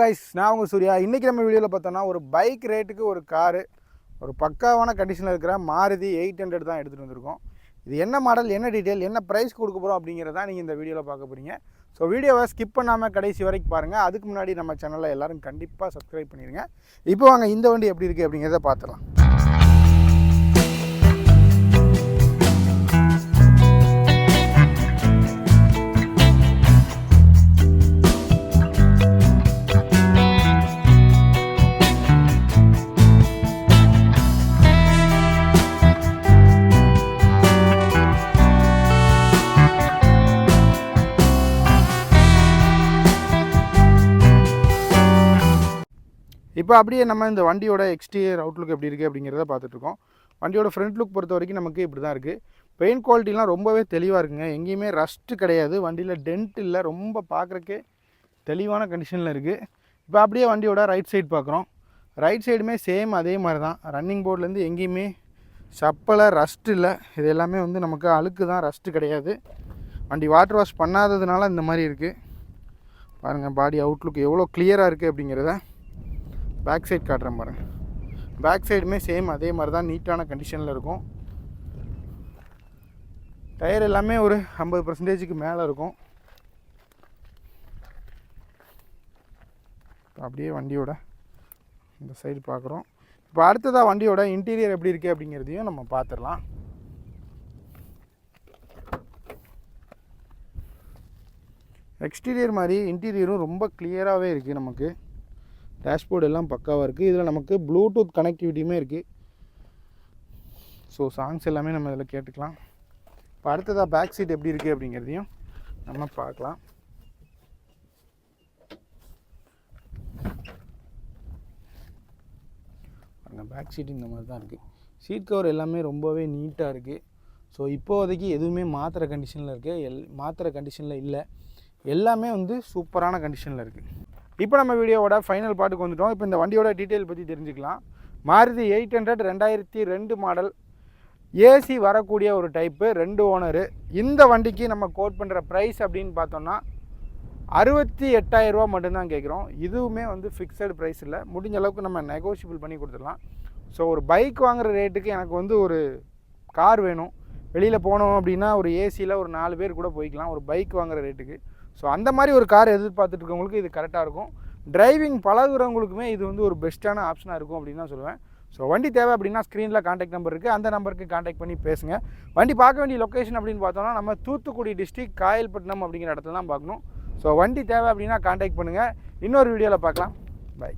Guys நான் உங்கள் சூர்யா. இன்றைக்கி நம்ம வீடியோவில் பார்த்தோன்னா ஒரு பைக் ரேட்டுக்கு ஒரு காரு ஒரு பக்காவான கண்டிஷனில் இருக்கிற மாருதி எயிட் ஹண்ட்ரட் தான் எடுத்துகிட்டு வந்திருக்கோம். இது என்ன மாடல் என்ன டீட்டெயில் என்ன ப்ரைஸ் கொடுக்க போகிறோம் அப்படிங்கிறத நீங்கள் இந்த வீடியோவில் பார்க்க போகிறீங்க ஸோ வீடியோவை ஸ்கிப் பண்ணாமல் கடைசி வரைக்கும் பாருங்கள் அதுக்கு முன்னாடி நம்ம சேனலில் எல்லோரும் கண்டிப்பாக சப்ஸ்கிரைப் பண்ணிடுங்க இப்போ வாங்க இந்த வண்டி எப்படி இருக்குது அப்படிங்கிறத பார்த்துலாம் இப்போ அப்படியே நம்ம இந்த வண்டியோட எக்ஸ்டீரியர் அவுட்லுக் எப்படி இருக்குது அப்படிங்கிறத பார்த்துட்ருக்கோம். வண்டியோட ஃப்ரண்ட் லுக் பொறுத்த வரைக்கும் நமக்கு இப்படி தான் இருக்குது பெயிண்ட் குவாலிட்டிலாம் ரொம்பவே தெளிவாக இருக்குங்க. எங்கேயுமே ரஸ்ட்டு கிடையாது. வண்டியில் டென்ட் இல்லை. ரொம்ப பார்க்குறக்கே தெளிவான கண்டிஷனில் இருக்குது இப்போ அப்படியே வண்டியோட ரைட் சைடு பார்க்குறோம். ரைட் சைடுமே சேம் அதே மாதிரி தான் ரன்னிங் போர்ட்லேருந்து எங்கேயுமே சப்பலை ரஸ்ட் இல்லை. இது எல்லாமே வந்து நமக்கு அழுக்கு தான் ரஸ்ட்டு கிடையாது. வண்டி வாட்டர் வாஷ் பண்ணாததுனால இந்த மாதிரி இருக்குது பாருங்கள் பாடி அவுட்லுக் எவ்வளோ கிளியராக இருக்குது அப்படிங்கிறத. பேக் சைடு காட்டுறேன் பாருங்கள் பேக் சைடுமே சேம் அதே மாதிரி தான் நீட்டான கண்டிஷனில் இருக்கும். டயர் எல்லாமே ஒரு ஐம்பது பர்சன்டேஜுக்கு மேலே இருக்கும். இப்போ அப்படியே வண்டியோட இந்த சைடு பார்க்குறோம் இப்போ அடுத்ததாக வண்டியோட இன்டீரியர் எப்படி இருக்குது அப்படிங்கிறதையும் நம்ம பார்த்துடலாம் எக்ஸ்டீரியர் மாதிரி இன்டீரியரும் ரொம்ப கிளியராகவே இருக்குது நமக்கு. டேஷ்போர்டு எல்லாம் பக்காவாக இருக்குது இதில் நமக்கு ப்ளூடூத் கனெக்டிவிட்டியுமே இருக்குது ஸோ சாங்ஸ் எல்லாமே நம்ம இதில் கேட்டுக்கலாம். இப்போ அடுத்ததாக பேக் சீட் எப்படி இருக்குது அப்படிங்கிறதையும் நம்ம பார்க்கலாம். பாருங்க பேக் சீட் இந்த மாதிரி தான் இருக்குது சீட் கவர் எல்லாமே ரொம்பவே நீட்டாக இருக்குது ஸோ இப்போதைக்கு எதுவுமே மாத்திர கண்டிஷனில் இருக்குது எல் மாத்திர கண்டிஷனில் இல்லை. எல்லாமே வந்து சூப்பரான கண்டிஷனில் இருக்குது இப்போ நம்ம வீடியோவோட ஃபைனல் பாட்டுக்கு வந்துட்டோம். இப்போ இந்த வண்டியோட டீட்டெயில் பற்றி தெரிஞ்சுக்கலாம். மாருதி எயிட் ஹண்ட்ரட் ரெண்டாயிரத்தி ரெண்டு மாடல் ஏசி வரக்கூடிய ஒரு டைப்பு ரெண்டு ஓனரு இந்த வண்டிக்கு நம்ம கோட் பண்ணுற ப்ரைஸ் அப்படின்னு பார்த்தோம்னா அறுபத்தி எட்டாயிரரூவா மட்டும்தான் கேட்குறோம். இதுவுமே வந்து ஃபிக்ஸட் ப்ரைஸ் இல்லை. முடிஞ்ச அளவுக்கு நம்ம நெகோஷியபிள் பண்ணி கொடுத்துடலாம். ஸோ ஒரு பைக் வாங்குற ரேட்டுக்கு எனக்கு வந்து ஒரு கார் வேணும். வெளியில் போனோம் அப்படின்னா ஒரு ஏசியில் ஒரு நாலு பேர் கூட போய்க்கலாம். ஒரு பைக் வாங்குற ரேட்டுக்கு ஸோ அந்த மாதிரி ஒரு கார் எதிர்பார்த்துட்டு இருக்கவங்களுக்கு இது கரெக்டாக இருக்கும். டிரைவிங் பழகுறவங்களுக்குமே இது வந்து ஒரு பெஸ்ட்டான ஆப்ஷனாக இருக்கும் அப்படின்னு தான் சொல்லுவேன். ஸோ வண்டி தேவை அப்படின்னா ஸ்க்ரீனில் காண்டாக்ட் நம்பர் இருக்குது அந்த நம்பருக்கு காண்டாக்ட் பண்ணி பேசுங்க. வண்டி பார்க்க வேண்டிய லொக்கேஷன் அப்படின்னு பார்த்தோம்னா நம்ம தூத்துக்குடி டிஸ்ட்ரிக் காயல்பட்டினம் அப்படிங்கிற இடத்துல தான் பார்க்கணும். ஸோ வண்டி தேவை அப்படின்னா காண்டாக்ட் பண்ணுங்கள் இன்னொரு வீடியோவில் பார்க்கலாம். பை